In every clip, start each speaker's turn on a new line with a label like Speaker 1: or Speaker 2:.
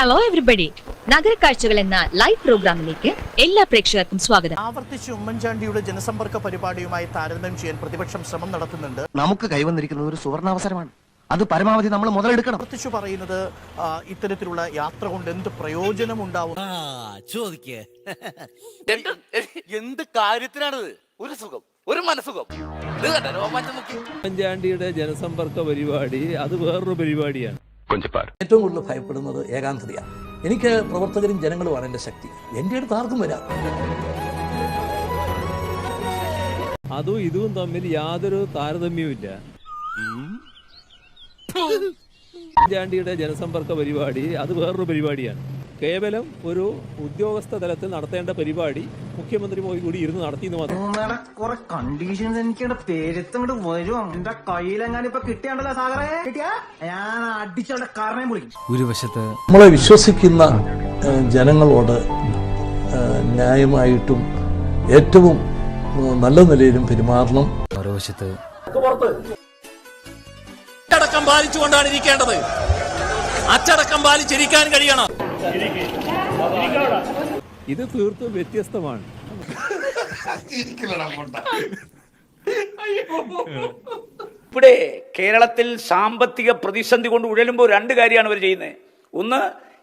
Speaker 1: Hello everybody നഗരക്കാഴ്ചകൾ എന്ന live പ്രോഗ്രാമിലേക്ക് എല്ലാ പ്രേക്ഷകർക്കും സ്വാഗതം.
Speaker 2: ആവർത്തിച്ച് ഉമ്മൻചാണ്ടിയുടെ ജനസമ്പർക്ക പരിപാടിയുമായി താരതമ്യം ചെയ്യാൻ പ്രതിപക്ഷം ശ്രമം നടത്തുന്നുണ്ട്.
Speaker 3: നമുക്ക് കൈവന്നിരിക്കുന്നത് ഒരു സുവർണാവസരമാണ്. അത് പരമാവധി നമ്മൾ മുതലെടുക്കണം.
Speaker 2: ആവർത്തിച്ചു പറയുന്നത് ആ, ഇത്തരത്തിലുള്ള യാത്ര കൊണ്ട് എന്ത് പ്രയോജനം ഉണ്ടാവും
Speaker 4: ആ ചോദിക്കേ.
Speaker 5: എന്ത് എന്ത് കാര്യത്തിനാണിത്? ഒരു സുഖം ഒരു മനസുഖം ഇത് കണ്ടോ? രോമാഞ്ചം നോക്കി.
Speaker 6: ഉമ്മൻചാണ്ടിയുടെ ജനസമ്പർക്ക പരിപാടി അത് വേറൊരു പരിപാടിയാണ്.
Speaker 7: ഏറ്റവും കൂടുതൽ ഭയപ്പെടുന്നത് ഏകാന്തതയാണ് എനിക്ക് പ്രവർത്തകരും ജനങ്ങളുമാണ് എന്റെ ശക്തി എന്റെ അടുത്ത് ആർക്കും വരാം
Speaker 6: അതും ഇതും തമ്മിൽ യാതൊരു താരതമ്യവുമില്ല ഉമ്മൻചാണ്ടിയുടെ ജനസമ്പർക്ക പരിപാടി അത് വേറൊരു പരിപാടിയാണ് കേവലം ഒരു ഉദ്യോഗസ്ഥ തലത്തിൽ നടത്തേണ്ട പരിപാടി മുഖ്യമന്ത്രി പോയി കൂടി ഇരുന്ന് നടത്തി
Speaker 8: കുറെ കണ്ടീഷൻസ് എനിക്ക് പേരത്തങ്ങോട്ട് വരും. എന്റെ കയ്യിലെങ്ങാനും ഇപ്പൊ കിട്ടിയാണ്ടല്ലോ സാഗറേ? കിട്ടിയാ? ഞാൻ അടിച്ചവരുടെ കാരണം വിളിക്കും
Speaker 4: ഒരു വശത്ത്
Speaker 7: നമ്മളെ വിശ്വസിക്കുന്ന ജനങ്ങളോട് ന്യായമായിട്ടും ഏറ്റവും നല്ല നിലയിലും പെരുമാറണം.
Speaker 4: മറുവശത്ത്
Speaker 9: അച്ചടക്കം പാലിച്ചുകൊണ്ടാണ് ഇരിക്കേണ്ടത്. അച്ചടക്കം പാലിച്ചിരിക്കാൻ കഴിയണം.
Speaker 6: ഇത് തീർത്തും വ്യത്യസ്തമാണ്.
Speaker 10: ഇവിടെ കേരളത്തിൽ സാമ്പത്തിക പ്രതിസന്ധി കൊണ്ട് ഉഴലുമ്പോൾ രണ്ട് കാര്യമാണ് അവർ ചെയ്യുന്നത്. ഒന്ന്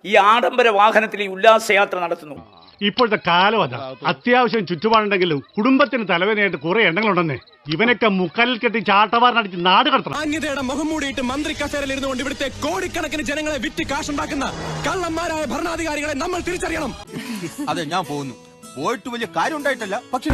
Speaker 10: ഈ ആഡംബര വാഹനത്തിൽ ഈ ഉല്ലാസയാത്ര നടത്തുന്നു.
Speaker 11: ഇപ്പോഴത്തെ കാലം അതാ. അത്യാവശ്യം ചുറ്റുപാടുണ്ടെങ്കിലും കുടുംബത്തിന് തലവേദനയായിട്ട് കുറെ എണ്ണങ്ങളുണ്ടെന്നേ. ഇവനൊക്കെ മുക്കാലിൽ കെട്ടി ചാട്ടവാറിനടിച്ച് നാട് കടത്തണം.
Speaker 9: മാന്യതയുടെ മുഖം മൂടിയിട്ട് മന്ത്രി കസേരയിൽ ഇരുന്നുകൊണ്ട് ഇവിടുത്തെ കോടിക്കണക്കിന് ജനങ്ങളെ വിറ്റ് കാശുണ്ടാക്കുന്ന കള്ളന്മാരായ ഭരണാധികാരികളെ നമ്മൾ തിരിച്ചറിയണം.
Speaker 4: അതെ ഞാൻ പോകുന്നു. പോയിട്ട് വലിയ കാര്യം ഉണ്ടായിട്ടല്ല പക്ഷെ